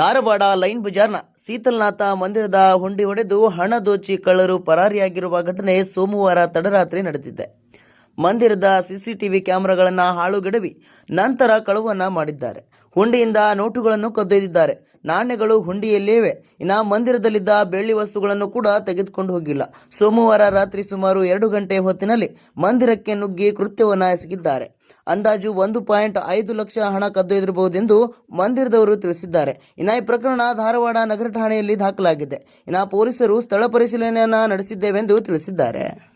Dharwad line ಬಜಾರ್ನ ಶೀತಲ್ನಾಥ ಮಂದಿರದ ಹುಂಡಿ ಹೊಡೆದು ಹಣ ದೋಚಿ ಕಳ್ಳರು ಪರಾರಿಯಾಗಿರುವ ಘಟನೆ ಸೋಮವಾರ ತಡರಾತ್ರಿ ನಡೆದಿದೆ. ಮಂದಿರದ ಸಿಸಿಟಿವಿ ಕ್ಯಾಮೆರಾಗಳನ್ನು ಹಾಳುಗೆಡವಿ, ನಂತರ ಕಳುವನ್ನು ಮಾಡಿದ್ದಾರೆ. ಹುಂಡಿಯಿಂದ ನೋಟುಗಳನ್ನು ಕದ್ದೊಯ್ದಿದ್ದಾರೆ. ನಾಣ್ಯಗಳು ಹುಂಡಿಯಲ್ಲಿವೆ. ಇನ್ನು ಮಂದಿರದಲ್ಲಿದ್ದ ಬೆಳ್ಳಿ ವಸ್ತುಗಳನ್ನು ಕೂಡ ತೆಗೆದುಕೊಂಡು ಹೋಗಿಲ್ಲ. ಸೋಮವಾರ ರಾತ್ರಿ ಸುಮಾರು ಎರಡು ಗಂಟೆ ಹೊತ್ತಿನಲ್ಲಿ ಮಂದಿರಕ್ಕೆ ನುಗ್ಗಿ ಕೃತ್ಯವನ್ನು ಎಸಗಿದ್ದಾರೆ. ಅಂದಾಜು ಒಂದು ಪಾಯಿಂಟ್ ಐದು ಲಕ್ಷ ಹಣ ಕದ್ದೊಯ್ದಿರಬಹುದೆಂದು ಮಂದಿರದವರು ತಿಳಿಸಿದ್ದಾರೆ. ಇನ್ನು ಈ ಪ್ರಕರಣ ಧಾರವಾಡ ನಗರ ಠಾಣೆಯಲ್ಲಿ ದಾಖಲಾಗಿದೆ. ಇನ್ನು ಪೊಲೀಸರು ಸ್ಥಳ ಪರಿಶೀಲನೆಯನ್ನು ನಡೆಸಿದ್ದೇವೆಂದು ತಿಳಿಸಿದ್ದಾರೆ.